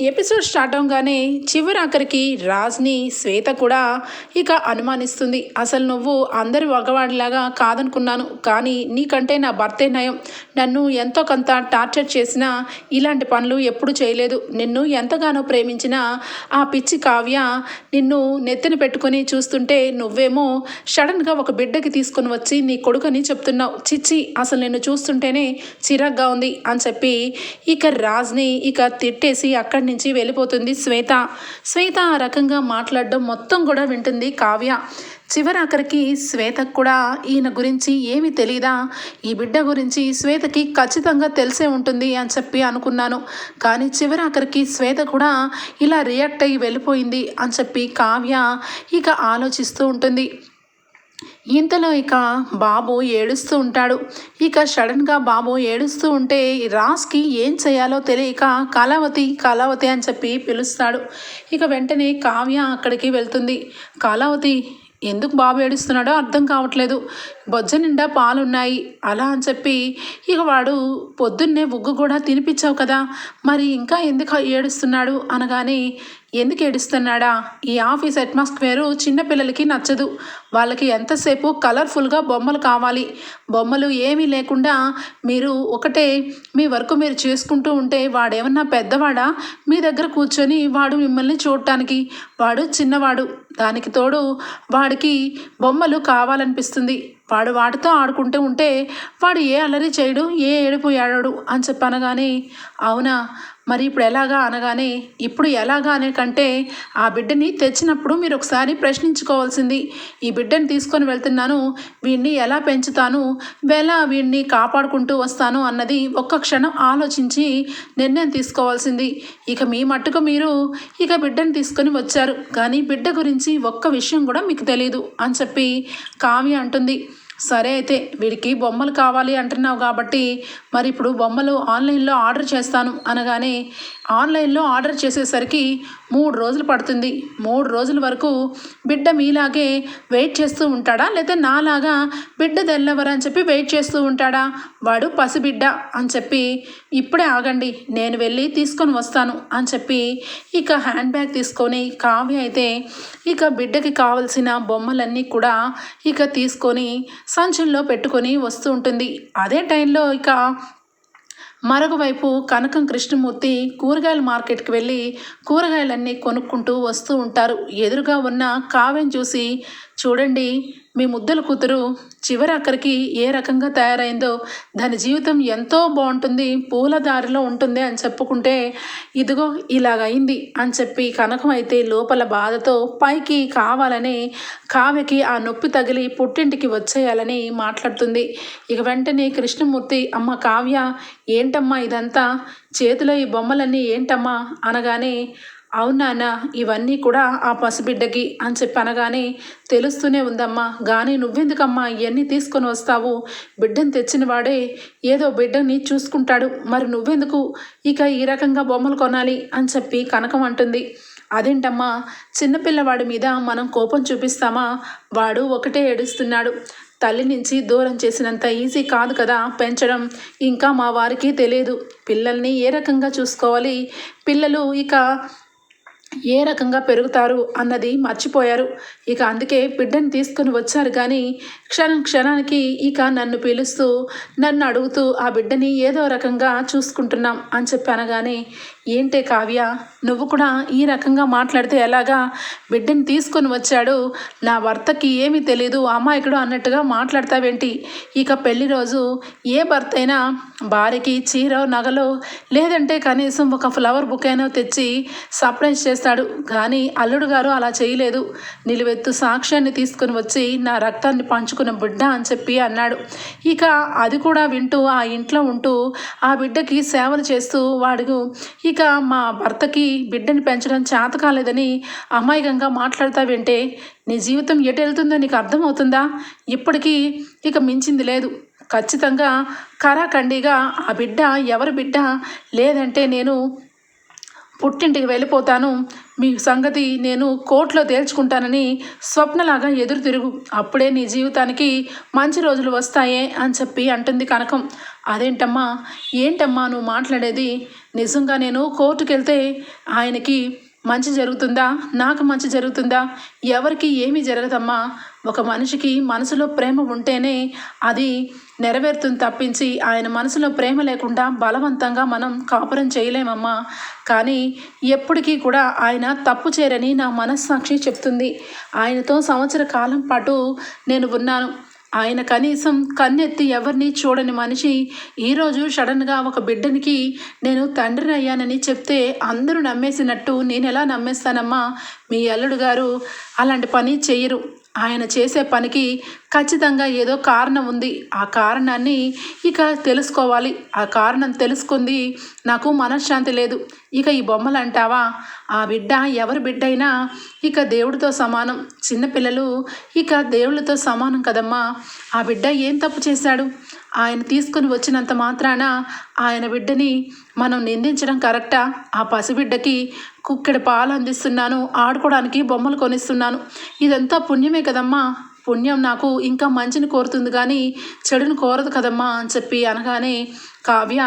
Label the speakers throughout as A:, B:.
A: Episode start అవగానే చివరి ఆఖరికి రాజ్ని శ్వేత కూడా ఇక అనుమానిస్తుంది. అసలు నువ్వు అందరి మగవాడిలాగా కాదనుకున్నాను కానీ నీకంటే నా భర్తే నయం. నన్ను ఎంతో కొంత టార్చర్ చేసినా ఇలాంటి పనులు ఎప్పుడు చేయలేదు. నిన్ను ఎంతగానో ప్రేమించిన ఆ పిచ్చి కావ్య నిన్ను నెత్తిన పెట్టుకొని చూస్తుంటే నువ్వేమో సడన్గా ఒక బిడ్డకి తీసుకొని వచ్చి నీ కొడుకని చెప్తున్నావు. చిచ్చి అసలు నిన్ను చూస్తుంటేనే చిరాగ్గా ఉంది అని చెప్పి ఇక రాజ్ని ఇక తిట్టేసి అక్కడ నుంచి వెళ్ళిపోతుంది శ్వేత. శ్వేత ఆ రకంగా మాట్లాడడం మొత్తం కూడా వింటుంది కావ్య. చివరాఖరికి శ్వేతకు కూడా ఈయన గురించి ఏమీ తెలీదా? ఈ బిడ్డ గురించి శ్వేతకి ఖచ్చితంగా తెలిసే ఉంటుంది అని చెప్పి అనుకున్నాను. కానీ చివరాఖరికి శ్వేత కూడా ఇలా రియాక్ట్ అయ్యి వెళ్ళిపోయింది అని చెప్పి కావ్య ఇక ఆలోచిస్తూ ఉంటుంది. ఇంతలో ఇక బాబు ఏడుస్తూ ఉంటాడు. ఇక సడన్గా బాబు ఏడుస్తూ ఉంటే రాస్కి ఏం చేయాలో తెలియక కళావతి కళావతి అని చెప్పి పిలుస్తాడు. ఇక వెంటనే కావ్య అక్కడికి వెళ్తుంది. కళావతి ఎందుకు బాబు ఏడుస్తున్నాడో అర్థం కావట్లేదు. బొజ్జ నిండా పాలున్నాయి. అలా అని చెప్పి ఇక వాడు పొద్దున్నే ఉగ్గు కూడా తినిపించావు కదా మరి ఇంకా ఎందుకు ఏడుస్తున్నాడు అనగానే ఎందుకు ఏడుస్తున్నాడా? ఈ ఆఫీస్ అట్మాస్ఫియరు చిన్నపిల్లలకి నచ్చదు. వాళ్ళకి ఎంతసేపు కలర్ఫుల్గా బొమ్మలు కావాలి. బొమ్మలు ఏమీ లేకుండా మీరు ఒకటే మీ వర్క్ మీరు చేసుకుంటూ ఉంటే వాడేమన్నా పెద్దవాడా? మీ దగ్గర కూర్చొని వాడు మిమ్మల్ని చూడటానికి. వాడు చిన్నవాడు. దానికి తోడు వాడికి బొమ్మలు కావాలనిపిస్తుంది. వాడు వాటితో ఆడుకుంటూ ఉంటే వాడు ఏ అల్లరి చేయడు ఏ ఏడుపు ఏడడు అని చెప్పనగానే అవునా? మరి ఇప్పుడు ఎలాగా అనగానే ఇప్పుడు ఎలాగా అనే కంటే ఆ బిడ్డని తెచ్చినప్పుడు మీరు ఒకసారి ప్రశ్నించుకోవాల్సింది. ఈ బిడ్డని తీసుకొని వెళ్తున్నాను వీడిని ఎలా పెంచుతాను ఎలా వీడిని కాపాడుకుంటూ వస్తాను అన్నది ఒక్క క్షణం ఆలోచించి నిర్ణయం తీసుకోవాల్సింది. ఇక మీ మట్టుకు మీరు ఇక బిడ్డని తీసుకొని వచ్చారు. కానీ బిడ్డ గురించి ఒక్క విషయం కూడా మీకు తెలియదు అని చెప్పి కావ్య అంటుంది. సరే అయితే వీడికి బొమ్మలు కావాలి అంటున్నావు కాబట్టి మరి ఇప్పుడు బొమ్మలు ఆన్లైన్లో ఆర్డర్ చేస్తాను అనగానే ఆన్లైన్లో ఆర్డర్ చేసేసరికి మూడు రోజులు పడుతుంది. మూడు రోజుల వరకు బిడ్డ మీలాగే వెయిట్ చేస్తూ ఉంటాడా? లేదా నాలాగా బిడ్డ తెల్లవరా అని చెప్పి వెయిట్ చేస్తూ ఉంటాడా? వాడు పసిబిడ్డ అని చెప్పి ఇప్పుడే ఆగండి నేను వెళ్ళి తీసుకొని వస్తాను అని చెప్పి ఇక హ్యాండ్ బ్యాగ్ తీసుకొని కావ్య అయితే ఇక బిడ్డకి కావలసిన బొమ్మలన్నీ కూడా ఇక తీసుకొని సంచుల్లో పెట్టుకొని వస్తూ ఉంటుంది. అదే టైంలో ఇక మరొకవైపు కనకం కృష్ణమూర్తి కూరగాయల మార్కెట్కి వెళ్ళి కూరగాయలన్నీ కొనుక్కుంటూ వస్తూ ఉంటారు. ఎదురుగా ఉన్న కావ్యం చూసి చూడండి మీ ముద్దల కూతురు చివరి అక్కడికి ఏ రకంగా తయారైందో దాని జీవితం ఎంతో బాగుంటుంది పూల దారిలో ఉంటుంది అని చెప్పుకుంటే ఇదిగో ఇలాగైంది అని చెప్పి కనకం అయితే లోపల బాధతో పైకి కావాలని కావ్యకి ఆ నొప్పి తగిలి పుట్టింటికి వచ్చేయాలని మాట్లాడుతుంది. ఇక వెంటనే కృష్ణమూర్తి అమ్మ కావ్య ఏంటమ్మా ఇదంతా? చేతిలో ఈ బొమ్మలన్నీ ఏంటమ్మా? అనగానే అవునాన్న ఇవన్నీ కూడా ఆ పసిబిడ్డకి అని చెప్పి అనగానే తెలుస్తూనే ఉందమ్మా. కానీ నువ్వెందుకమ్మా ఇవన్నీ తీసుకొని వస్తావు? బిడ్డను తెచ్చిన వాడే ఏదో బిడ్డని చూసుకుంటాడు. మరి నువ్వెందుకు? ఇక ఈ రకంగా బొమ్మలు కొనాలి అని చెప్పి కనకం అంటుంది. అదేంటమ్మా? చిన్నపిల్లవాడి మీద మనం కోపం చూపిస్తామా? వాడు ఒకటే ఏడుస్తున్నాడు. తల్లి నుంచి దూరం చేసినంత ఈజీ కాదు కదా పెంచడం. ఇంకా మా వారికి తెలియదు. పిల్లల్ని ఏ రకంగా చూసుకోవాలి? పిల్లలు ఇక ఏ రకంగా పెరుగుతారు అన్నది మర్చిపోయారు. ఇక అందుకే బిడ్డను తీసుకుని వచ్చారు కానీ క్షణం క్షణానికి ఇక నన్ను పిలుస్తూ నన్ను అడుగుతూ ఆ బిడ్డని ఏదో రకంగా చూసుకుంటున్నాం అని చెప్పాను కానీ ఏంటే కావ్య? నువ్వు కూడా ఈ రకంగా మాట్లాడితే ఎలాగా? బిడ్డని తీసుకొని వచ్చాడు. నా భర్తకి ఏమీ తెలియదు అమాయకుడు అన్నట్టుగా మాట్లాడతావేంటి? ఇక పెళ్ళి రోజు ఏ భర్త అయినా భార్యకి చీర నగలో లేదంటే కనీసం ఒక ఫ్లవర్ బుక్ అయినా తెచ్చి సర్ప్రైజ్ చేస్తాడు. కానీ అల్లుడు గారు అలా చేయలేదు. నిలువెత్తు సాక్ష్యాన్ని తీసుకుని వచ్చి నా రక్తాన్ని పంచుకున్న బిడ్డ అని చెప్పి అన్నాడు. ఇక అది కూడా వింటూ ఆ ఇంట్లో ఉంటూ ఆ బిడ్డకి సేవలు చేస్తూ వాడు ఇక మా భర్తకి బిడ్డని పెంచడం చేత కాలేదని అమాయకంగా మాట్లాడతావేంటే నీ జీవితం ఎటు వెళ్తుందో నీకు అర్థమవుతుందా? ఇప్పటికీ ఇక మించింది లేదు. ఖచ్చితంగా కరాఖండిగా ఆ బిడ్డ ఎవరి బిడ్డ? లేదంటే నేను పుట్టింటికి వెళ్ళిపోతాను. మీ సంగతి నేను కోర్టులో తేల్చుకుంటానని స్వప్నలాగా ఎదురు తిరుగు. అప్పుడే నీ జీవితానికి మంచి రోజులు వస్తాయే అని చెప్పి అంటుంది కనకం. అదేంటమ్మా? ఏంటమ్మా నువ్వు మాట్లాడేది? నిజంగా నేను కోర్టుకు వెళ్తే ఆయనకి మంచి జరుగుతుందా? నాకు మంచి జరుగుతుందా? ఎవరికి ఏమి జరగదమ్మా? ఒక మనిషికి మనసులో ప్రేమ ఉంటేనే అది నెరవేరుతుంది తప్పించి ఆయన మనసులో ప్రేమ లేకుండా బలవంతంగా మనం కాపురం చేయలేమమ్మా. కానీ ఎప్పటికీ కూడా ఆయన తప్పు చేరని నా మనస్సాక్షి చెప్తుంది. ఆయనతో సంవత్సర కాలం పాటు నేను ఉన్నాను. ఆయన కనీసం కన్నెత్తి ఎవరిని చూడని మనిషి ఈరోజు సడన్గా ఒక బిడ్డనికి నేను తండ్రి అయ్యానని చెప్తే అందరూ నమ్మేసినట్టు నేను ఎలా నమ్మేస్తానమ్మా? మీ అల్లుడు గారు అలాంటి పని చెయ్యరు. ఆయన చేసే పనికి ఖచ్చితంగా ఏదో కారణం ఉంది. ఆ కారణాన్ని ఇక తెలుసుకోవాలి. ఆ కారణం తెలుసుకుంది. నాకు మనశ్శాంతి లేదు. ఇక ఈ బొమ్మలు అంటావా? ఆ బిడ్డ ఎవరి బిడ్డైనా ఇక దేవుడితో సమానం. చిన్నపిల్లలు ఇక దేవుళ్ళతో సమానం కదమ్మా. ఆ బిడ్డ ఏం తప్పు చేశాడు? ఆయన తీసుకుని వచ్చినంత మాత్రాన ఆయన బిడ్డని మనం నిందించడం కరెక్టా? ఆ పసిబిడ్డకి కుక్కెడ పాలు అందిస్తున్నాను ఆడుకోవడానికి బొమ్మలు కొనిస్తున్నాను. ఇదంతా పుణ్యమే కదమ్మా. పుణ్యం నాకు ఇంకా మంచిని కోరుతుంది కానీ చెడుని కోరదు కదమ్మా అని చెప్పి అనగానే కావ్య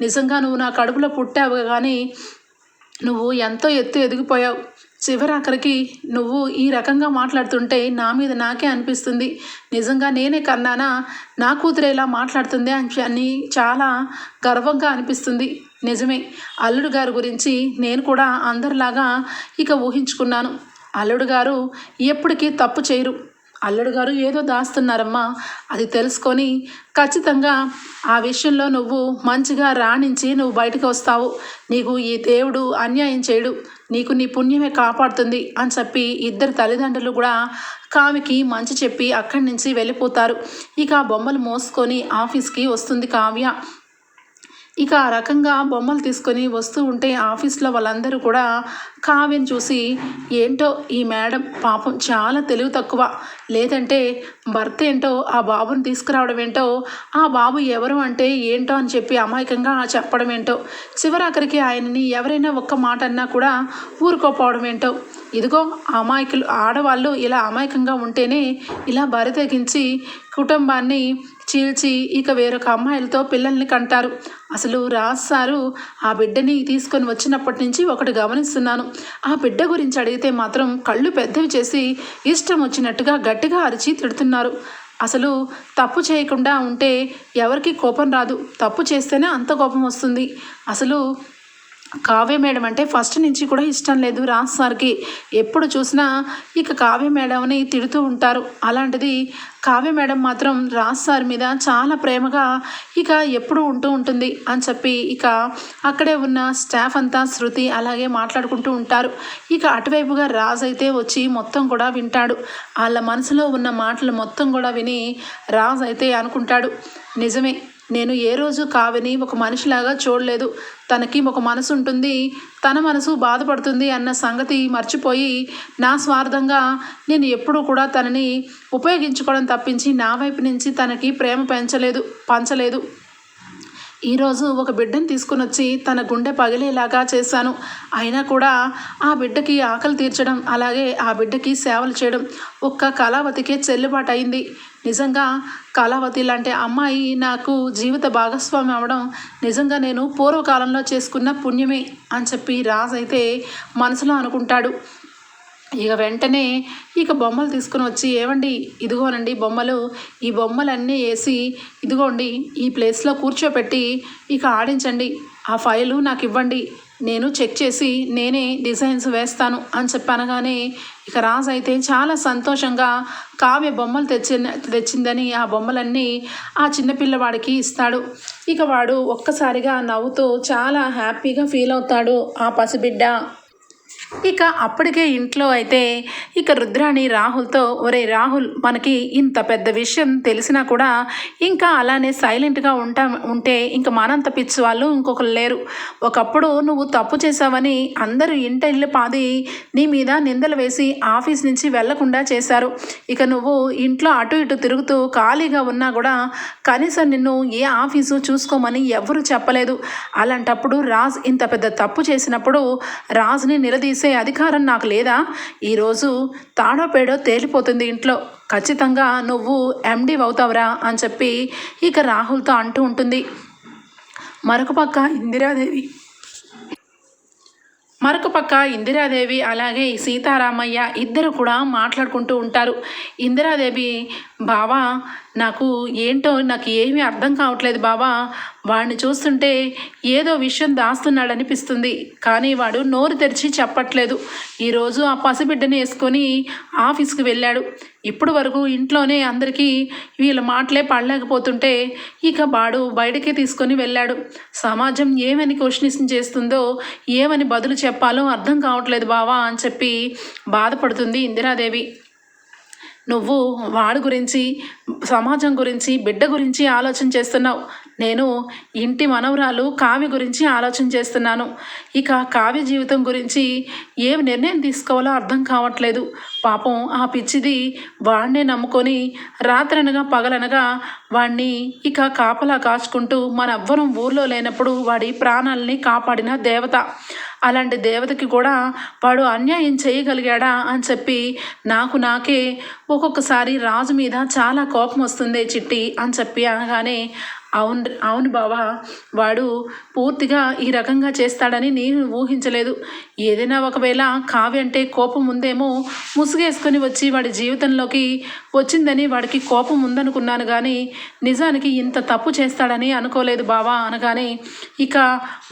A: నిజంగా నువ్వు నా కడుపులో పుట్టావు కానీ నువ్వు ఎంతో ఎత్తు ఎదిగిపోయావు. చివరాఖరికి నువ్వు ఈ రకంగా మాట్లాడుతుంటే నా మీద నాకే అనిపిస్తుంది. నిజంగా నేనే కన్నానా? నా కూతురు ఇలా మాట్లాడుతుంది అని అని చాలా గర్వంగా అనిపిస్తుంది. నిజమే. అల్లుడు గారి గురించి నేను కూడా అందరిలాగా ఇక ఊహించుకున్నాను. అల్లుడు గారు ఎప్పటికీ తప్పు చేయరు. అల్లుడు గారు ఏదో దాస్తున్నారమ్మా. అది తెలుసుకొని ఖచ్చితంగా ఆ విషయంలో నువ్వు మంచిగా రాణించి నువ్వు బయటకు వస్తావు. నీకు ఈ దేవుడు అన్యాయం చేయడు. నీకు నీ పుణ్యమే కాపాడుతుంది అని చెప్పి ఇద్దరు తల్లిదండ్రులు కూడా కావికి మంచి చెప్పి అక్కడి నుంచి వెళ్ళిపోతారు. ఇక బొమ్మలు మోసుకొని ఆఫీస్కి వస్తుంది కావ్య. ఇక ఆ రకంగా బొమ్మలు తీసుకొని వస్తూ ఉంటే ఆఫీస్లో వాళ్ళందరూ కూడా కావ్యం చూసి ఏంటో ఈ మేడం పాపం చాలా తెలివి తక్కువ. లేదంటే భర్త ఏంటో ఆ బాబుని తీసుకురావడం ఏంటో ఆ బాబు ఎవరు అంటే ఏంటో అని చెప్పి అమాయకంగా చెప్పడం ఏంటో చివరాఖరికి ఆయనని ఎవరైనా ఒక్క మాట అన్నా కూడా ఊరుకోపోవడం ఏంటో. ఇదిగో అమాయకులు ఆడవాళ్ళు ఇలా అమాయకంగా ఉంటేనే ఇలా బరి తెగించి కుటుంబాన్ని చీల్చి ఇక వేరొక అమ్మాయిలతో పిల్లల్ని కంటారు. అసలు రాజ్ సారు ఆ బిడ్డని తీసుకొని వచ్చినప్పటి నుంచి ఒకటి గమనిస్తున్నాను. ఆ బిడ్డ గురించి అడిగితే మాత్రం కళ్ళు పెద్దవి చేసి ఇష్టం వచ్చినట్టుగా గట్టిగా అరిచి తిడుతున్నారు. అసలు తప్పు చేయకుండా ఉంటే ఎవరికి కోపం రాదు. తప్పు చేస్తేనే అంత కోపం వస్తుంది. అసలు కావ్య మేడం అంటే ఫస్ట్ నుంచి కూడా ఇష్టం లేదు. రాజ్ సార్కి ఎప్పుడు చూసినా ఇక కావ్య మేడంని తిడుతూ ఉంటారు. అలాంటిది కావ్య మేడం మాత్రం రాజ్ సార్ మీద చాలా ప్రేమగా ఇక ఎప్పుడు ఉంటూ ఉంటుంది అని చెప్పి ఇక అక్కడే ఉన్న స్టాఫ్ అంతా శృతి అలాగే మాట్లాడుకుంటూ ఉంటారు. ఇక అటువైపుగా రాజ్ అయితే వచ్చి మొత్తం కూడా వింటాడు. వాళ్ళ మనసులో ఉన్న మాటలు మొత్తం కూడా విని రాజ్ అయితే అనుకుంటాడు. నిజమే నేను ఏ రోజు కావిని ఒక మనిషిలాగా చూడలేదు. తనకి ఒక మనసు ఉంటుంది. తన మనసు బాధపడుతుంది అన్న సంగతి మర్చిపోయి నా స్వార్థంగా నేను ఎప్పుడూ కూడా తనని ఉపయోగించుకోవడం తప్పించి నా వైపు నుంచి తనకి ప్రేమ పెంచలేదు పంచలేదు. ఈరోజు ఒక బిడ్డను తీసుకుని వచ్చి తన గుండె పగిలేలాగా చేశాను. అయినా కూడా ఆ బిడ్డకి ఆకలి తీర్చడం అలాగే ఆ బిడ్డకి సేవలు చేయడం ఒక్క కళావతికే చెల్లుబాటు అయింది నిజంగా కళావతి లాంటి అమ్మాయి నాకు జీవిత భాగస్వామి అవడం నిజంగా నేను పూర్వకాలంలో చేసుకున్న పుణ్యమే అని చెప్పి రాజ్ అయితే మనసులో అనుకుంటాడు. ఇక వెంటనే ఇక బొమ్మలు తీసుకుని వచ్చి ఏమండి ఇదిగోనండి బొమ్మలు. ఈ బొమ్మలన్నీ వేసి ఇదిగోండి ఈ ప్లేస్లో కూర్చోపెట్టి ఇక ఆడించండి. ఆ ఫైలు నాకు ఇవ్వండి. నేను చెక్ చేసి నేనే డిజైన్స్ వేస్తాను అని చెప్పనగానే ఇక రాజు అయితే చాలా సంతోషంగా కావ్య బొమ్మలు తెచ్చి తెచ్చిందని ఆ బొమ్మలన్నీ ఆ చిన్నపిల్లవాడికి ఇస్తాడు. ఇక వాడు ఒక్కసారిగా నవ్వుతూ చాలా హ్యాపీగా ఫీల్ అవుతాడు ఆ పసిబిడ్డ. ఇక అప్పటికే ఇంట్లో అయితే ఇక రుద్రాణి రాహుల్తో ఒరే రాహుల్ మనకి ఇంత పెద్ద విషయం తెలిసినా కూడా ఇంకా అలానే సైలెంట్గా ఉంటా ఉంటే ఇంకా మనంత పిచ్చి వాళ్ళు ఇంకొకరు లేరు. ఒకప్పుడు నువ్వు తప్పు చేశావని అందరూ ఇంట ఇల్లు పాది నీ మీద నిందలు వేసి ఆఫీస్ నుంచి వెళ్ళకుండా చేశారు. ఇక నువ్వు ఇంట్లో అటు ఇటు తిరుగుతూ ఖాళీగా ఉన్నా కూడా కనీసం నిన్ను ఏ ఆఫీసు చూసుకోమని ఎవరు చెప్పలేదు. అలాంటప్పుడు రాజ్ ఇంత పెద్ద తప్పు చేసినప్పుడు రాజుని నిలదీసి అధికారం నాకు లేదా? ఈరోజు తాడో పేడో తేలిపోతుంది ఇంట్లో. ఖచ్చితంగా నువ్వు ఎండి అవుతావురా అని చెప్పి ఇక రాహుల్తో అంటూ ఉంటుంది. మరొక పక్క ఇందిరాదేవి. మరొక పక్క ఇందిరాదేవి అలాగే సీతారామయ్య ఇద్దరు కూడా మాట్లాడుకుంటూ ఉంటారు. ఇందిరాదేవి బావా నాకు ఏంటో నాకు ఏమీ అర్థం కావట్లేదు బావా. వాడిని చూస్తుంటే ఏదో విషయం దాస్తున్నాడనిపిస్తుంది. కానీ వాడు నోరు తెరిచి చెప్పట్లేదు. ఈరోజు ఆ పసిబిడ్డని వేసుకొని ఆఫీస్కి వెళ్ళాడు. ఇప్పుడు వరకు ఇంట్లోనే అందరికీ వీళ్ళ మాటలే పడలేకపోతుంటే ఇక వాడు బయటకే తీసుకొని వెళ్ళాడు. సమాజం ఏమని క్వశ్చనిషన్ చేస్తుందో ఏమని బదులు చెప్పాలో అర్థం కావట్లేదు బావా అని చెప్పి బాధపడుతుంది ఇందిరాదేవి. నువ్వు వాడి గురించి సమాజం గురించి బిడ్డ గురించి ఆలోచన చేస్తున్నావు. నేను ఇంటి మనవరాలు కావ్య గురించి ఆలోచన చేస్తున్నాను. ఇక కావ్య జీవితం గురించి ఏం నిర్ణయం తీసుకోవాలో అర్థం కావట్లేదు. పాపం ఆ పిచ్చిది వాడినే నమ్ముకొని రాత్రనగా పగలనగా వాడిని ఇక కాపలా కాచుకుంటూ మన ఎవ్వరం ఊర్లో లేనప్పుడు వాడి ప్రాణాలని కాపాడిన దేవత. అలాంటి దేవతకి కూడా వాడు అన్యాయం చేయగలిగాడా అని చెప్పి నాకు నాకే ఒక్కొక్కసారి రాజు మీద చాలా కోపం వస్తుంది చిట్టి అని చెప్పి అనగానే అవును అవును బావా. వాడు పూర్తిగా ఈ రకంగా చేస్తాడని నేను ఊహించలేదు. ఏదైనా ఒకవేళ కావ్య అంటే కోపం ఉందేమో ముసుగేసుకొని వచ్చి వాడి జీవితంలోకి వచ్చిందని వాడికి కోపం ఉందనుకున్నాను కానీ నిజానికి ఇంత తప్పు చేస్తాడని అనుకోలేదు బావా అనగానే ఇక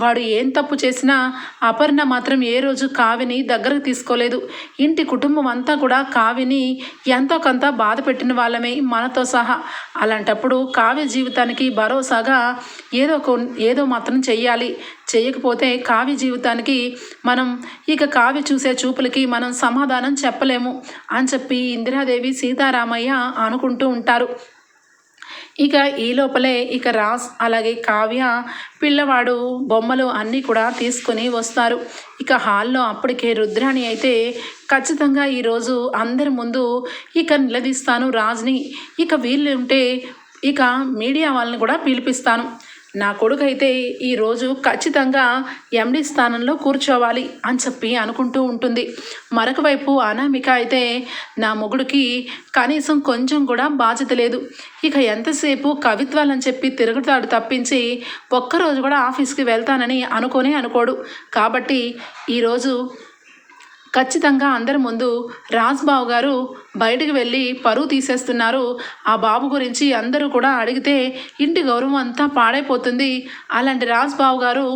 A: వాడు ఏం తప్పు చేసినా అపర్ణ మాత్రం ఏ రోజు కావ్యని దగ్గరకు తీసుకోలేదు. ఇంటి కుటుంబం అంతా కూడా కావ్యని ఎంతో కొంత బాధ పెట్టిన వాళ్ళమే మనతో సహా. అలాంటప్పుడు కావ్య జీవితానికి భరోసాగా ఏదో కొన్ ఏదో మాత్రం చెయ్యాలి. చేయకపోతే కావ్య జీవితానికి మనం ఇక కావ్య చూసే చూపులకి మనం సమాధానం చెప్పలేము అని చెప్పి ఇందిరాదేవి సీతారామయ్య అనుకుంటూ ఉంటారు. ఇక ఈ లోపలే ఇక రాస్ అలాగే కావ్య పిల్లవాడు బొమ్మలు అన్నీ కూడా తీసుకొని వస్తారు. ఇక హాల్లో అప్పటికే రుద్రాణి అయితే ఖచ్చితంగా ఈరోజు అందరి ముందు ఇక నిలదీస్తాను రాజ్ని. ఇక వీళ్ళు ఉంటే ఇక మీడియా వాళ్ళని కూడా పిలిపిస్తాను. నా కొడుకు అయితే ఈరోజు ఖచ్చితంగా ఎండి స్థానంలో కూర్చోవాలి అని చెప్పి అనుకుంటూ ఉంటుంది. మరొక వైపు అనామిక అయితే నా మొగుడికి కనీసం కొంచెం కూడా బాధ్యత లేదు. ఇక ఎంతసేపు కవిత్వాలని చెప్పి తిరుగుతాడు తప్పించి ఒక్కరోజు కూడా ఆఫీస్కి వెళ్తానని అనుకోనే అనుకోడు. కాబట్టి ఈరోజు ఖచ్చితంగా అందరి ముందు రాజ్బాబు గారు బయటకు వెళ్ళి పరువు తీసేస్తున్నారు. ఆ బాబు గురించి అందరూ కూడా అడిగితే ఇంటి గౌరవం అంతా పాడైపోతుంది. అలాంటి రాజ్బాబు గారు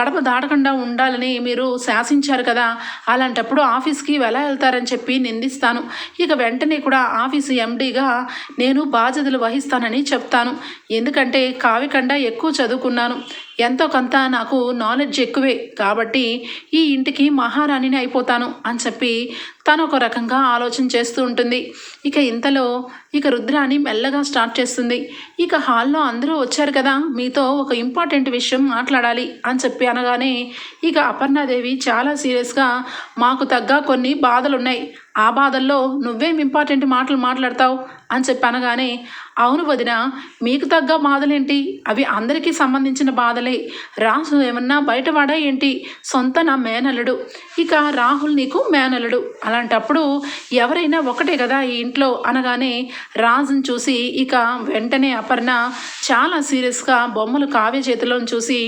A: గడప దాటకుండా ఉండాలని మీరు శాసించారు కదా. అలాంటప్పుడు ఆఫీస్కి ఎలా వెళ్తారని చెప్పి నిందిస్తాను. ఇక వెంటనే కూడా ఆఫీసు ఎండీగా నేను బాధ్యతలు వహిస్తానని చెప్తాను. ఎందుకంటే కావికండ ఎక్కువ చదువుకున్నాను. ఎంతో కొంత నాకు నాలెడ్జ్ ఎక్కువే కాబట్టి ఈ ఇంటికి మహారాణిని అయిపోతాను అని చెప్పి తను ఒక రకంగా ఆలోచన చేస్తూ ఉంటుంది. ఇక ఇంతలో ఇక రుద్రాని మెల్లగా స్టార్ట్ చేస్తుంది. ఇక హాల్లో అందరూ వచ్చారు కదా మీతో ఒక ఇంపార్టెంట్ విషయం మాట్లాడాలి అని చెప్పి అనగానే ఇక అపర్ణాదేవి చాలా సీరియస్గా మాకు తగ్గ కొన్ని బాధలున్నాయి. ఆ బాధల్లో నువ్వేం ఇంపార్టెంట్ మాటలు మాట్లాడతావు అని చెప్పి అనగానే అవును వదిన మీకు తగ్గ బాధలేంటి? అవి అందరికీ సంబంధించిన బాధలే. రాసు ఏమన్నా బయటవాడా ఏంటి? సొంత నా మేనల్లుడు. ఇక రాహుల్ నీకు మేనల్లుడు. అలాంటప్పుడు ఎవరైనా ఒకటే కదా ఈ ఇంట్లో అనగానే రాజుని చూసి ఇక వెంటనే అపర్ణ చాలా సీరియస్గా బొమ్మలు కావ్య చేతిలో చూసి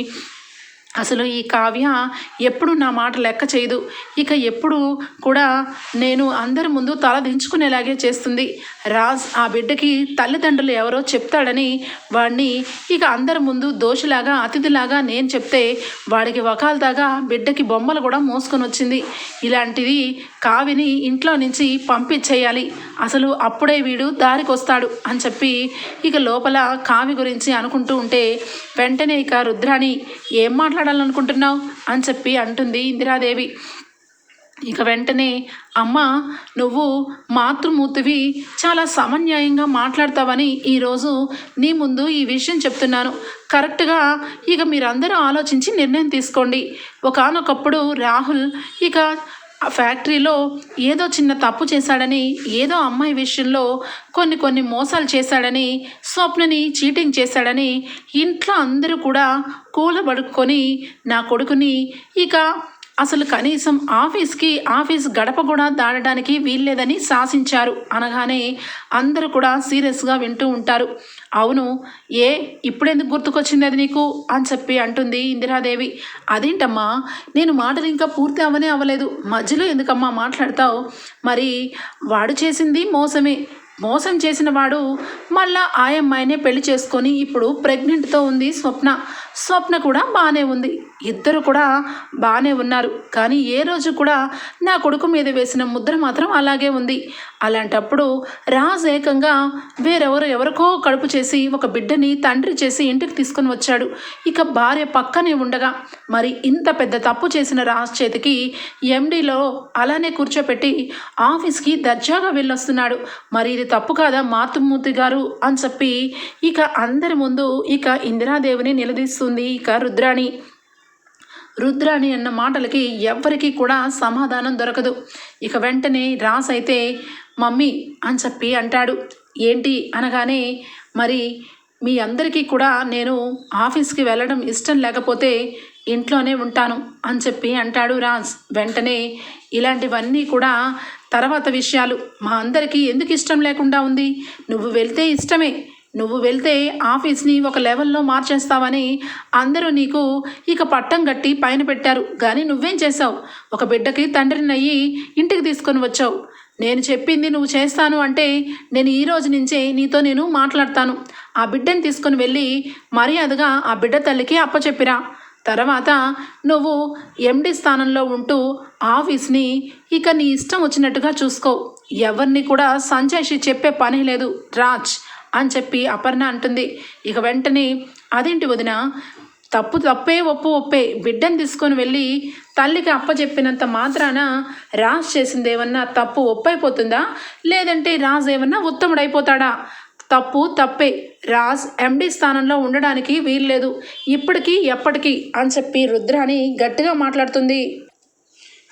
A: అసలు ఈ కావ్య ఎప్పుడు నా మాట లెక్క చేయదు. ఇక ఎప్పుడు కూడా నేను అందరి ముందు తల దించుకునేలాగే చేస్తుంది. రాజ్ ఆ బిడ్డకి తల్లిదండ్రులు ఎవరో చెప్తాడని వాడిని ఇక అందరి ముందు దోషిలాగా అతిథిలాగా నేను చెప్తే వాడికి వకాల్దాగా బిడ్డకి బొమ్మలు కూడా మోసుకొని వచ్చింది. ఇలాంటిది కావిని ఇంట్లో నుంచి పంపించేయాలి. అసలు అప్పుడే వీడు దారికి వస్తాడు అని చెప్పి ఇక లోపల కావి గురించి అనుకుంటూ ఉంటే వెంటనే ఇక రుద్రాణి ఏం మాట్లాడాలనుకుంటున్నావు అని చెప్పి అంటుంది ఇందిరాదేవి. ఇక వెంటనే అమ్మ నువ్వు మాతృమూర్తివి చాలా సమన్యాయంగా మాట్లాడతావని ఈరోజు నీ ముందు ఈ విషయం చెప్తున్నాను. కరెక్ట్గా ఇక మీరందరూ ఆలోచించి నిర్ణయం తీసుకోండి. ఒకానొకప్పుడు రాహుల్ ఇక ఆ ఫ్యాక్టరీలో ఏదో చిన్న తప్పు చేశాడని ఏదో అమ్మాయి విషయంలో కొన్ని కొన్ని మోసాలు చేశాడని స్వప్నని చీటింగ్ చేశాడని ఇంట్లో అందరూ కూడా కూలబడుకొని నా కొడుకుని ఇక అసలు కనీసం ఆఫీస్కి ఆఫీస్ గడప కూడా దాటడానికి వీల్లేదని శాసించారు. అనగానే అందరూ కూడా సీరియస్గా వింటూ ఉంటారు. అవును ఏ ఇప్పుడెందుకు గుర్తుకొచ్చింది అది నీకు? అని చెప్పి అంటుంది ఇందిరాదేవి. అదేంటమ్మా నేను మాటలు ఇంకా పూర్తి అవనే అవ్వలేదు. మధ్యలో ఎందుకమ్మా మాట్లాడతావు? మరి వాడు చేసింది మోసమే. మోసం చేసిన వాడు మళ్ళా ఆ అమ్మాయినే పెళ్ళి చేసుకొని ఇప్పుడు ప్రెగ్నెంట్తో ఉంది స్వప్న. స్వప్న కూడా బాగానే ఉంది. ఇద్దరు కూడా బాగానే ఉన్నారు. కానీ ఏ రోజు కూడా నా కొడుకు మీద వేసిన ముద్ర మాత్రం అలాగే ఉంది. అలాంటప్పుడు రాజ్ ఏకంగా వేరెవరు ఎవరికో కడుపు చేసి ఒక బిడ్డని తండ్రి చేసి ఇంటికి తీసుకొని వచ్చాడు. ఇక భార్య పక్కనే ఉండగా మరి ఇంత పెద్ద తప్పు చేసిన రాజ్ చేతికి ఎండీలో అలానే కూర్చోపెట్టి ఆఫీస్కి దర్జాగా వెళ్ళొస్తున్నాడు. మరి ఇది తప్పు కాదా మాతృమూర్తి గారు అని చెప్పి ఇక అందరి ముందు ఇక ఇందిరాదేవిని నిలదీస్తుంది ఇక రుద్రాణి. రుద్రాణి అన్న మాటలకి ఎవ్వరికీ కూడా సమాధానం దొరకదు. ఇక వెంటనే రాస్ అయితే మమ్మీ అని చెప్పి అంటాడు. ఏంటి? అనగానే మరి మీ అందరికీ కూడా నేను ఆఫీస్కి వెళ్ళడం ఇష్టం లేకపోతే ఇంట్లోనే ఉంటాను అని చెప్పి అంటాడు రాజ్ వెంటనే ఇలాంటివన్నీ కూడా తర్వాత విషయాలు మా అందరికీ ఎందుకు ఇష్టం లేకుండా ఉంది? నువ్వు వెళ్తే ఇష్టమే. నువ్వు వెళ్తే ఆఫీస్ని ఒక లెవెల్లో మార్చేస్తావని అందరూ నీకు ఇక పట్టం కట్టి పైన పెట్టారు. కానీ నువ్వేం చేసావు ఒక బిడ్డకి తండ్రిని అయ్యి ఇంటికి తీసుకొని వచ్చావు. నేను చెప్పింది నువ్వు చేస్తాను అంటే నేను ఈ రోజు నుంచే నీతో నేను మాట్లాడతాను. ఆ బిడ్డని తీసుకొని వెళ్ళి మర్యాదగా ఆ బిడ్డ తల్లికి అప్పచెప్పిరా. తర్వాత నువ్వు ఎండి స్థానంలో ఉంటూ ఆఫీస్ని ఇక నీ ఇష్టం వచ్చినట్టుగా చూసుకో. ఎవరిని కూడా సంజయ్షి చెప్పే పని లేదు. రాజ్ అని చెప్పి అపర్ణ అంటుంది. ఇక వెంటనే అదేంటి వదిన? తప్పు తప్పే ఒప్పు ఒప్పే. బిడ్డను తీసుకొని వెళ్ళి తల్లికి అప్పచెప్పినంత మాత్రాన రాజ్ చేసింది ఏమన్నా తప్పు ఒప్పైపోతుందా? లేదంటే రాజ్ ఏమన్నా ఉత్తముడైపోతాడా? తప్పు తప్పే. రాజ్ ఎండి స్థానంలో ఉండడానికి వీల్లేదు. ఇప్పటికీ ఎప్పటికీ అని చెప్పి రుద్రాని గట్టిగా మాట్లాడుతుంది.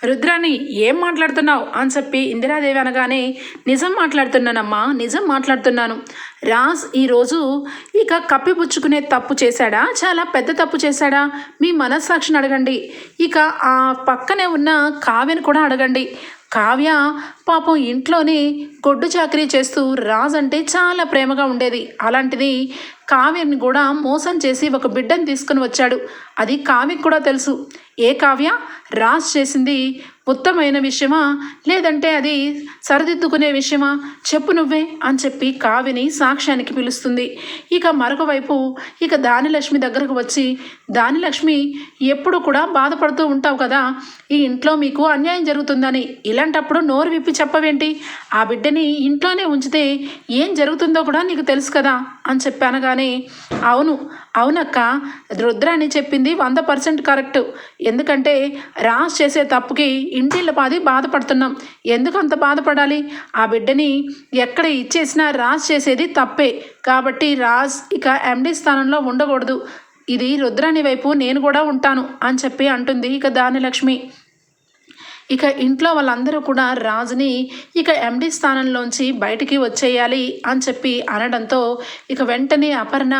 A: రుద్రాని ఏం మాట్లాడుతున్నావు? అని చెప్పి ఇందిరాదేవి అనగానే నిజం మాట్లాడుతున్నానమ్మా నిజం మాట్లాడుతున్నాను. రాజ్ ఈరోజు ఇక కప్పిపుచ్చుకునే తప్పు చేశాడా? చాలా పెద్ద తప్పు చేశాడా? మీ మనస్సాక్షిని అడగండి. ఇక ఆ పక్కనే ఉన్న కావ్యను కూడా అడగండి. కావ్య పాపం ఇంట్లోనే గొడ్డు చాకరీ చేస్తూ రాజ్ అంటే చాలా ప్రేమగా ఉండేది. అలాంటిది కావ్యని కూడా మోసం చేసి ఒక బిడ్డను తీసుకుని వచ్చాడు. అది కావ్యకు కూడా తెలుసు. ఏ కావ్య? రాజ్ చేసింది ఉత్తమైన విషయమా? లేదంటే అది సరిదిద్దుకునే విషయమా? చెప్పు నువ్వే అని చెప్పి కావిని సాక్ష్యానికి పిలుస్తుంది. ఇక మరొక వైపు ఇక దానిలక్ష్మి దగ్గరకు వచ్చి దానిలక్ష్మి ఎప్పుడు కూడా బాధపడుతూ ఉంటావు కదా? ఈ ఇంట్లో మీకు అన్యాయం జరుగుతుందని ఇలాంటప్పుడు నోరు విప్పి చెప్పవేంటి? ఆ బిడ్డని ఇంట్లోనే ఉంచితే ఏం జరుగుతుందో కూడా నీకు తెలుసు కదా? అని చెప్పానగానే అవును అవునక్క. రుద్రాని చెప్పింది వంద పర్సెంట్ కరెక్ట్. ఎందుకంటే రాజ్ చేసే తప్పుకి ఇంటిళ్ళ పాది బాధపడుతున్నాం. ఎందుకు అంత బాధపడాలి? ఆ బిడ్డని ఎక్కడ ఇచ్చేసినా రాజ్ చేసేది తప్పే. కాబట్టి రాజ్ ఇక ఎండీ స్థానంలో ఉండకూడదు. ఇది రుద్రాని వైపు నేను కూడా ఉంటాను అని చెప్పి అంటుంది ఇక దానిలక్ష్మి ఇక ఇంట్లో వాళ్ళందరూ కూడా రాజుని ఇక ఎండి స్థానంలోంచి బయటికి వచ్చేయాలి అని చెప్పి అనడంతో ఇక వెంటనే అపర్ణ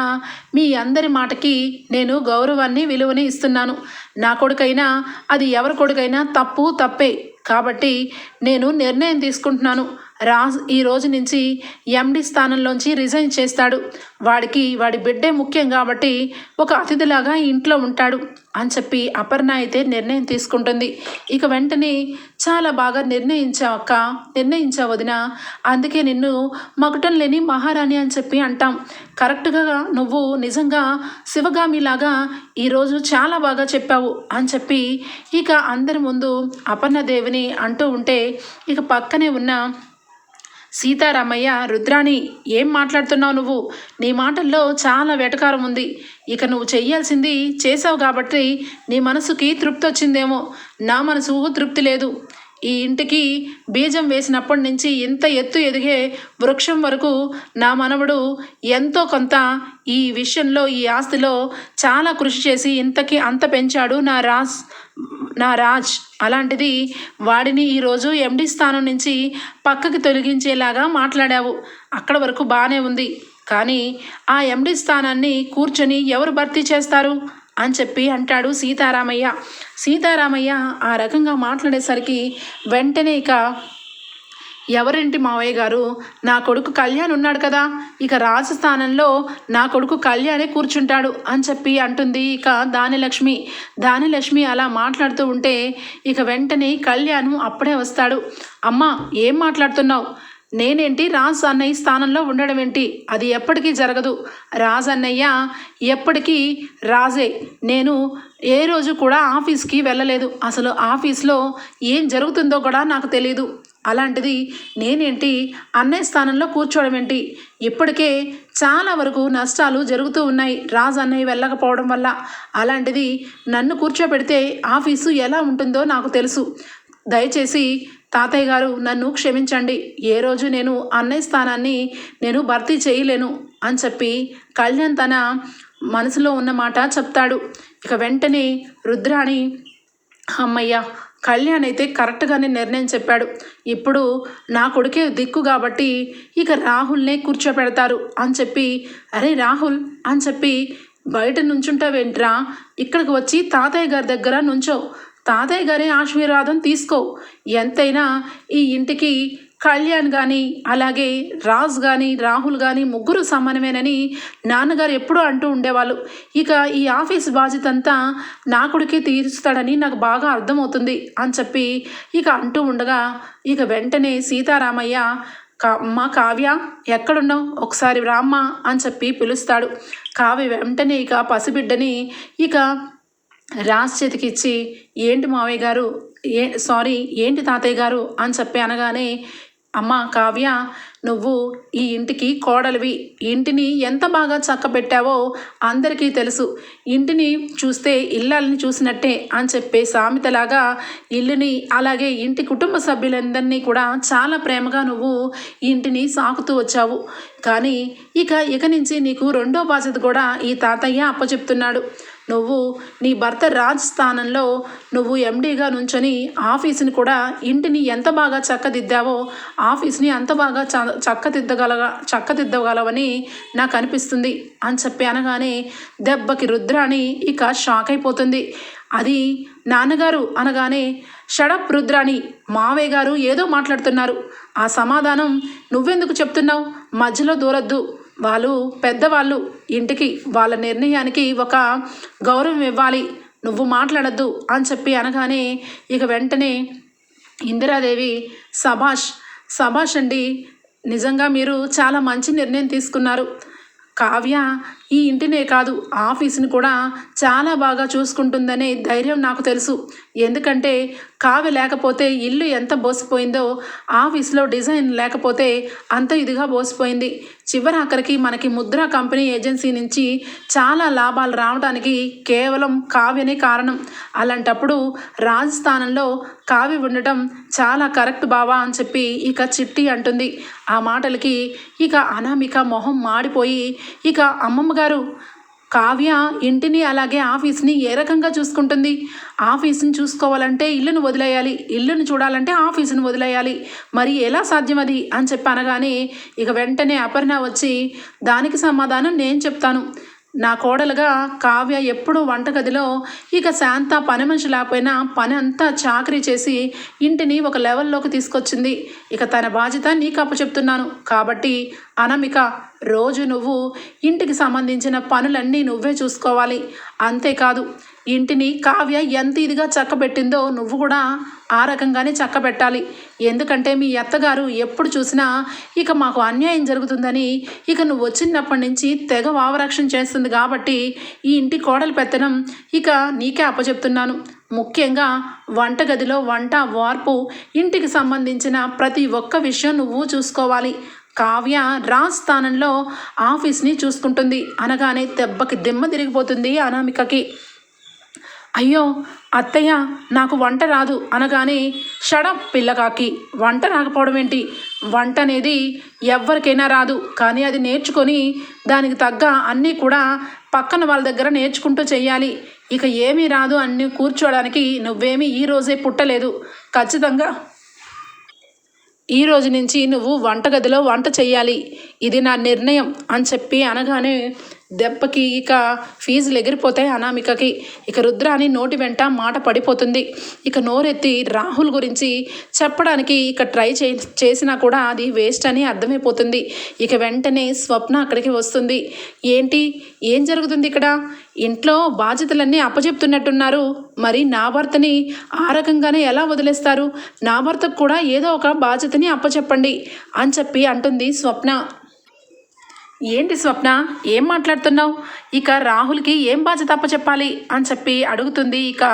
A: మీ అందరి మాటకి నేను గౌరవాన్ని విలువని ఇస్తున్నాను. నా కొడుకైనా అది ఎవరి కొడుకైనా తప్పు తప్పే. కాబట్టి నేను నిర్ణయం తీసుకుంటున్నాను. రా ఈ రోజు నుంచి ఎండి స్థానంలోంచి రిజైన్ చేస్తాడు. వాడికి వాడి బిడ్డే ముఖ్యం కాబట్టి ఒక అతిథిలాగా ఇంట్లో ఉంటాడు అని చెప్పి అపర్ణ అయితే నిర్ణయం తీసుకుంటుంది. ఇక వెంటనే చాలా బాగా నిర్ణయించాక నిర్ణయించా వదిన అందుకే నిన్ను మగటం లేని మహారాణి అని చెప్పి అంటాం. కరెక్ట్గా నువ్వు నిజంగా శివగామిలాగా ఈరోజు చాలా బాగా చెప్పావు అని చెప్పి ఇక అందరి ముందు అపర్ణ దేవిని అంటూ ఉంటే ఇక పక్కనే ఉన్న సీతారామయ్య రుద్రాణి ఏం మాట్లాడుతున్నావు నువ్వు? నీ మాటల్లో చాలా వెటకారం ఉంది. ఇక నువ్వు చెయ్యాల్సింది చేసావు కాబట్టి నీ మనసుకి తృప్తి వచ్చిందేమో. నా మనసు తృప్తి లేదు. ఈ ఇంటికి బీజం వేసినప్పటి నుంచి ఇంత ఎత్తు ఎదిగే వృక్షం వరకు నా మనవడు ఎంతో కొంత ఈ విషయంలో ఈ ఆస్తిలో చాలా కృషి చేసి ఇంతకి అంత పెంచాడు నా రాస్. నా రాజ్ అలాంటిది వాడిని ఈరోజు ఎండి స్థానం నుంచి పక్కకి తొలగించేలాగా మాట్లాడావు. అక్కడ వరకు బాగానే ఉంది. కానీ ఆ ఎండి స్థానాన్ని కూర్చొని ఎవరు భర్తీ చేస్తారు? అని చెప్పి అంటాడు సీతారామయ్య. సీతారామయ్య ఆ రకంగా మాట్లాడేసరికి వెంటనే ఇక ఎవరింటి మావయ్య గారు? నా కొడుకు కళ్యాణ్ ఉన్నాడు కదా ఇక రాజస్థానంలో నా కొడుకు కళ్యాణే కూర్చుంటాడు అని చెప్పి అంటుంది ఇక దానిలక్ష్మి. దానిలక్ష్మి అలా మాట్లాడుతూ ఉంటే ఇక వెంటనే కళ్యాణ్ అప్పుడే వస్తాడు. అమ్మ ఏం మాట్లాడుతున్నావు? నేనేంటి రాజ్ అన్నయ్య స్థానంలో ఉండడం ఏంటి? అది ఎప్పటికీ జరగదు. రాజ్ అన్నయ్య ఎప్పటికీ రాజే. నేను ఏ రోజు కూడా ఆఫీస్కి వెళ్ళలేదు. అసలు ఆఫీస్లో ఏం జరుగుతుందో కూడా నాకు తెలియదు అలాంటిది నేనేంటి? అన్నయ్య స్థానంలో కూర్చోవడం ఏంటి? ఇప్పటికే చాలా వరకు నష్టాలు జరుగుతూ ఉన్నాయి రాజు అన్నయ్య వెళ్ళకపోవడం వల్ల. అలాంటిది నన్ను కూర్చోబెడితే ఆఫీసు ఎలా ఉంటుందో నాకు తెలుసు. దయచేసి తాతయ్య గారు నన్ను క్షమించండి. ఏ రోజు నేను అన్నయ్య స్థానాన్ని నేను భర్తీ చేయలేను అని చెప్పి కళ్యాణ్ తన మనసులో ఉన్న మాట చెప్తాడు. ఇక వెంటనే రుద్రాణి అమ్మయ్య కళ్యాణ్ అయితే కరెక్ట్గానే నిర్ణయం చెప్పాడు. ఇప్పుడు నా కొడుకే దిక్కు కాబట్టి ఇక రాహుల్నే కూర్చోపెడతారు అని చెప్పి అరే రాహుల్ అని చెప్పి బయట నుంచుంటావేంట్రా? ఇక్కడికి వచ్చి తాతయ్య గారి దగ్గర నుంచో. తాతయ్య గారి ఆశీర్వాదం తీసుకో. ఎంతైనా ఈ ఇంటికి కళ్యాణ్ కానీ అలాగే రాజ్ కానీ రాహుల్ కానీ ముగ్గురు సమానమేనని నాన్నగారు ఎప్పుడూ అంటూ ఉండేవాళ్ళు. ఇక ఈ ఆఫీస్ బాధ్యత అంతా నా కొడుకే తీరుస్తాడని నాకు బాగా అర్థమవుతుంది అని చెప్పి ఇక అంటూ ఉండగా ఇక వెంటనే సీతారామయ్య కా మా కావ్య ఎక్కడున్నావు? ఒకసారి రామ్మ అని చెప్పి పిలుస్తాడు. కావ్య వెంటనే ఇక పసిబిడ్డని ఇక రాజ్ చేతికిచ్చి ఏంటి మావయ్య గారు? ఏ సారీ ఏంటి తాతయ్య గారు? అని చెప్పి అనగానే అమ్మ కావ్య నువ్వు ఈ ఇంటికి కోడలివి. ఇంటిని ఎంత బాగా చక్కబెట్టావో అందరికీ తెలుసు. ఇంటిని చూస్తే ఇల్లాలని చూసినట్టే అని చెప్పే సామెతలాగా ఇల్లుని అలాగే ఇంటి కుటుంబ సభ్యులందరినీ కూడా చాలా ప్రేమగా నువ్వు ఇంటిని సాకుతూ వచ్చావు. కానీ ఇక ఇక నుంచి నీకు రెండో బాధ్యత కూడా ఈ తాతయ్య అప్పచెప్తున్నాడు. నువ్వు నీ భర్త రాజ్ స్థానంలో నువ్వు ఎండీగా నుంచొని ఆఫీస్ని కూడా ఇంటిని ఎంత బాగా చక్కదిద్దావో ఆఫీస్ని అంత బాగా చ చక్కదిద్దగల చక్కదిద్దగలవని నాకు అనిపిస్తుంది అని చెప్పి అనగానే దెబ్బకి రుద్రాణి ఇక షాక్ అయిపోతుంది. అది నాన్నగారు అనగానే షడప్ రుద్రాణి మావయ్య గారు ఏదో మాట్లాడుతున్నారు. ఆ సమాధానం నువ్వెందుకు చెప్తున్నావు? మధ్యలో దూరద్దు. వాళ్ళు పెద్దవాళ్ళు ఇంటికి వాళ్ళ నిర్ణయానికి ఒక గౌరవం ఇవ్వాలి. నువ్వు మాట్లాడద్దు అని చెప్పి అనగానే ఇక వెంటనే ఇందిరాదేవి సభాష్ సభాష్ అండి నిజంగా మీరు చాలా మంచి నిర్ణయం తీసుకున్నారు. కావ్య ఈ ఇంటినే కాదు ఆఫీస్ని కూడా చాలా బాగా చూసుకుంటుందనే ధైర్యం నాకు తెలుసు. ఎందుకంటే కావ్య లేకపోతే ఇల్లు ఎంత బోసిపోయిందో ఆఫీస్లో డిజైన్ లేకపోతే అంత ఇదిగా బోసిపోయింది. చివరాఖరికి మనకి ముద్రా కంపెనీ ఏజెన్సీ నుంచి చాలా లాభాలు రావడానికి కేవలం కావ్యనే కారణం. అలాంటప్పుడు రాజస్థానంలో కావ్య ఉండటం చాలా కరెక్ట్ బావా అని చెప్పి ఇక చిట్టి అంటుంది. ఆ మాటలకి ఇక అనామిక మొహం మాడిపోయి ఇక అమ్మమ్మ గారు కావ్య ఇంటిని అలాగే ఆఫీస్ని ఏ రకంగా చూసుకుంటుంది? ఆఫీస్ని చూసుకోవాలంటే ఇల్లును వదిలేయాలి ఇల్లును చూడాలంటే ఆఫీసును వదిలేయాలి. మరి ఎలా సాధ్యం అది? అని చెప్పి అనగానే ఇక వెంటనే అపర్ణ వచ్చి దానికి సమాధానం నేను చెప్తాను. నా కోడలుగా కావ్య ఎప్పుడూ వంటగదిలో ఇక శాంత పని మనిషి లేకపోయినా పని అంతా చాకరీ చేసి ఇంటిని ఒక లెవెల్లోకి తీసుకొచ్చింది. ఇక తన బాధ్యత నీకు అప్పచెప్తున్నాను కాబట్టి అనమిక రోజు నువ్వు ఇంటికి సంబంధించిన పనులన్నీ నువ్వే చూసుకోవాలి. అంతేకాదు ఇంటిని కావ్య ఎంత ఇదిగా చక్కబెట్టిందో నువ్వు కూడా ఆ రకంగానే చక్కబెట్టాలి. ఎందుకంటే మీ అత్తగారు ఎప్పుడు చూసినా ఇక మాకు అన్యాయం జరుగుతుందని ఇక నువ్వు వచ్చినప్పటి నుంచి తెగ వావరక్షణ చేస్తుంది కాబట్టి ఈ ఇంటి కోడలు పెత్తనం ఇక నీకే అప్పచెప్తున్నాను. ముఖ్యంగా వంటగదిలో వంట వార్పు ఇంటికి సంబంధించిన ప్రతి ఒక్క విషయం నువ్వు చూసుకోవాలి. కావ్య రాజ్ స్థానంలో ఆఫీస్ని చూసుకుంటుంది. అనగానే దెబ్బకి దిమ్మ తిరిగిపోతుంది అనామికకి. అయ్యో అత్తయ్య నాకు వంట రాదు అనగానే షడప్ పిల్లకాకి వంట రాకపోవడం ఏంటి? వంట అనేది ఎవరికైనా రాదు. కానీ అది నేర్చుకొని దానికి తగ్గ అన్నీ కూడా పక్కన వాళ్ళ దగ్గర నేర్చుకుంటూ చేయాలి ఇక ఏమీ రాదు అన్ని కూర్చోవడానికి నువ్వేమీ ఈ రోజే పుట్టలేదు. ఖచ్చితంగా ఈ రోజు నుంచి నువ్వు వంటగదిలో వంట చేయాలి ఇది నా నిర్ణయం అని చెప్పి అనగానే దెబ్బకి ఇక ఫీజులు ఎగిరిపోతాయి అనామికకి. ఇక రుద్రాని నోటి వెంట మాట పడిపోతుంది. ఇక నోరెత్తి రాహుల్ గురించి చెప్పడానికి ఇక ట్రై చే చేసినా కూడా అది వేస్ట్ అని అర్థమైపోతుంది. ఇక వెంటనే స్వప్న అక్కడికి వస్తుంది. ఏంటి? ఏం జరుగుతుంది ఇక్కడ? ఇంట్లో బాధ్యతలన్నీ అప్పచెప్తున్నట్టున్నారు మరి నా భర్తని ఆ రకంగానే ఎలా వదిలేస్తారు? నా భర్తకు కూడా ఏదో ఒక బాధ్యతని అప్పచెప్పండి అని చెప్పి అంటుంది స్వప్న. ఏంటి స్వప్న? ఏం మాట్లాడుతున్నావు? ఇక రాహుల్కి ఏం బాధ్యత అప్పచెప్పాలి అని చెప్పి అడుగుతుంది ఇక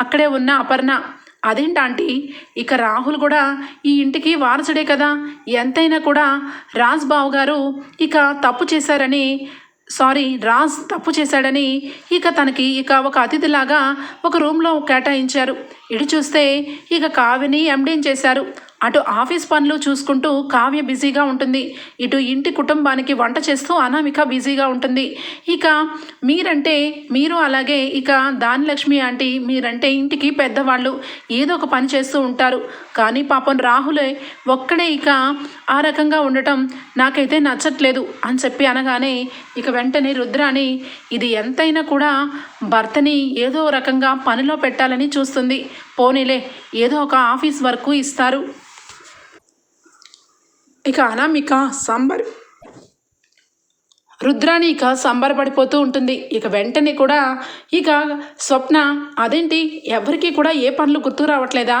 A: అక్కడే ఉన్న అపర్ణ. అదేంటి ఆంటీ? ఇక రాహుల్ కూడా ఈ ఇంటికి వారసుడే కదా. ఎంతైనా కూడా రాజ్ బావు గారు ఇక తప్పు చేశారని సారీ రాజ్ తప్పు చేశాడని ఇక తనకి ఇక ఒక అతిథిలాగా ఒక రూమ్లో కేటాయించారు. ఇటు చూస్తే ఇక కావ్యని ఎండీని చేశారు? అటు ఆఫీస్ పనులు చూసుకుంటూ కావ్య బిజీగా ఉంటుంది. ఇటు ఇంటి కుటుంబానికి వంట చేస్తూ అనామిక బిజీగా ఉంటుంది. ఇక మీరంటే మీరు అలాగే ఇక దానిలక్ష్మి ఆంటీ మీరంటే ఇంటికి పెద్దవాళ్ళు ఏదో ఒక పని చేస్తూ ఉంటారు. కానీ పాపం రాహులే ఒక్కడే ఇక ఆ రకంగా ఉండటం నాకైతే నచ్చట్లేదు అని చెప్పి అనగానే ఇక వెంటనే రుద్రాని ఇది ఎంతైనా కూడా భర్తని ఏదో రకంగా పనిలో పెట్టాలని చూస్తుంది. పోనీలే ఏదో ఒక ఆఫీస్ వర్క్ ఇస్తారు. ఇక అనామిక సంబర్ రుద్రాణి ఇక సంబరపడిపోతూ ఉంటుంది. ఇక వెంటనే కూడా ఇక స్వప్న అదేంటి ఎవరికి కూడా ఏ పనులు గుర్తు రావట్లేదా?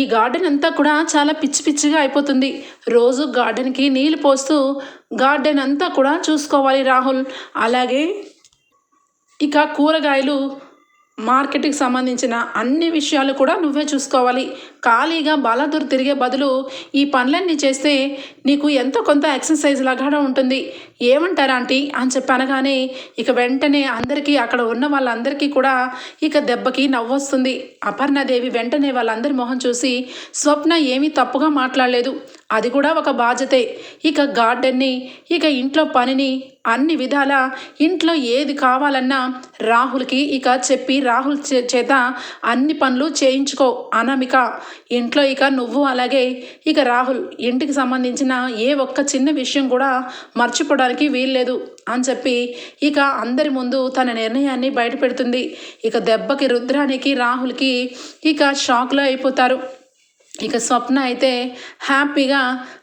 A: ఈ గార్డెన్ అంతా కూడా చాలా పిచ్చి పిచ్చిగా అయిపోతుంది. రోజు గార్డెన్కి నీళ్ళు పోస్తూ గార్డెన్ అంతా కూడా చూసుకోవాలి రాహుల్. అలాగే ఇక కూరగాయలు మార్కెట్కి సంబంధించిన అన్ని విషయాలు కూడా నువ్వే చూసుకోవాలి. ఖాళీగా బాలాదూర్ తిరిగే బదులు ఈ పనులన్నీ చేస్తే నీకు ఎంతో కొంత ఎక్సర్సైజ్ లాగా ఉంటుంది. ఏమంటారా ఆంటీ? అని చెప్పి అనగానే ఇక వెంటనే అందరికీ అక్కడ ఉన్న వాళ్ళందరికీ కూడా ఇక దెబ్బకి నవ్వొస్తుంది. అపర్ణాదేవి వెంటనే వాళ్ళందరి మొహం చూసి స్వప్న ఏమీ తప్పుగా మాట్లాడలేదు. అది కూడా ఒక బాధ్యతే. ఇక గార్డెన్ని ఇక ఇంట్లో పనిని అన్ని విధాల ఇంట్లో ఏది కావాలన్నా రాహుల్కి ఇక చెప్పి రాహుల్ చేత అన్ని పనులు చేయించుకో అనామిక. ఇంట్లో ఇక నువ్వు అలాగే. ఇక రాహుల్ ఇంటికి సంబంధించిన ఏ ఒక్క చిన్న విషయం కూడా మర్చిపోవడానికి వీల్లేదు అని చెప్పి ఇక అందరి ముందు తన నిర్ణయాన్ని బయటపెడుతుంది. ఇక దెబ్బకి రుద్రానికి రాహుల్కి ఇక షాక్లో అయిపోతారు. ఇక స్వప్న అయితే హ్యాపీగా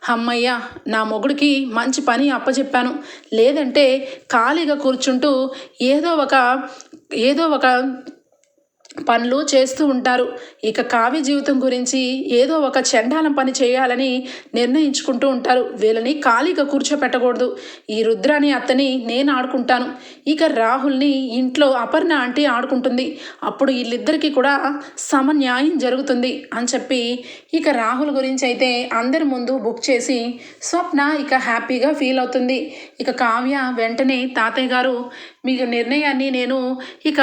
A: అమ్మయ్య నా మొగుడికి మంచి పని అప్పచెప్పాను లేదంటే ఖాళీగా కూర్చుంటూ ఏదో ఒక ఏదో ఒక పనులు చేస్తూ ఉంటారు. ఇక కావ్య జీవితం గురించి ఏదో ఒక చండాలం పని చేయాలని నిర్ణయించుకుంటూ ఉంటారు. వీళ్ళని ఖాళీగా కూర్చోపెట్టకూడదు. ఈ రుద్రాని అత్తని నేను ఆడుకుంటాను. ఇక రాహుల్ని ఇంట్లో అపర్ణ ఆంటీ ఆడుకుంటుంది. అప్పుడు వీళ్ళిద్దరికీ కూడా సమన్యాయం జరుగుతుంది అని చెప్పి ఇక రాహుల్ గురించి అయితే అందరి ముందు బుక్ చేసి స్వప్న ఇక హ్యాపీగా ఫీల్ అవుతుంది. ఇక కావ్య వెంటనే తాతయ్య గారు మీకు నిర్ణయాన్ని నేను ఇక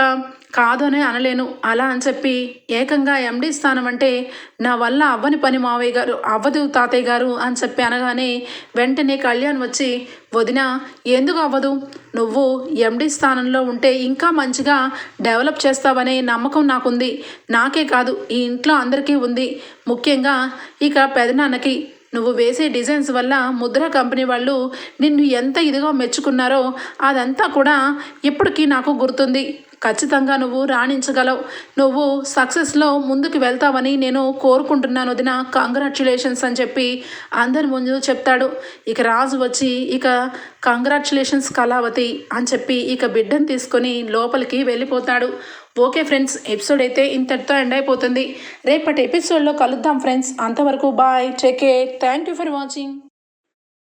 A: కాదు అని అనలేను. అలా అని చెప్పి ఏకంగా ఎండి స్థానం అంటే నా వల్ల అవ్వని పని మావయ్య గారు అవ్వదు తాతయ్య గారు అని చెప్పి అనగానే వెంటనే కళ్యాణ్ వచ్చి వదిన ఎందుకు అవ్వదు? నువ్వు ఎండి స్థానంలో ఉంటే ఇంకా మంచిగా డెవలప్ చేస్తావనే నమ్మకం నాకుంది. నాకే కాదు ఈ ఇంట్లో అందరికీ ఉంది. ముఖ్యంగా ఇక పెదనాన్నకి నువ్వు వేసే డిజైన్స్ వల్ల ముద్ర కంపెనీ వాళ్ళు నిన్ను ఎంత ఇదిగా మెచ్చుకున్నారో అదంతా కూడా ఇప్పటికీ నాకు గుర్తుంది. ఖచ్చితంగా నువ్వు రాణించగలవు. నువ్వు సక్సెస్లో ముందుకు వెళ్తావని నేను కోరుకుంటున్నాను వదిన. కంగ్రాచులేషన్స్ అని చెప్పి అందరి ముందు చెప్తాడు. ఇక రాజు వచ్చి ఇక కంగ్రాచులేషన్స్ కళావతి అని చెప్పి ఇక బిడ్డను తీసుకొని లోపలికి వెళ్ళిపోతాడు. ఓకే ఫ్రెండ్స్ ఎపిసోడ్ అయితే ఇంతటితో ఎండ్ అయిపోతుంది. రేపటి ఎపిసోడ్లో కలుద్దాం ఫ్రెండ్స్. అంతవరకు bye take care. Thank you for watching.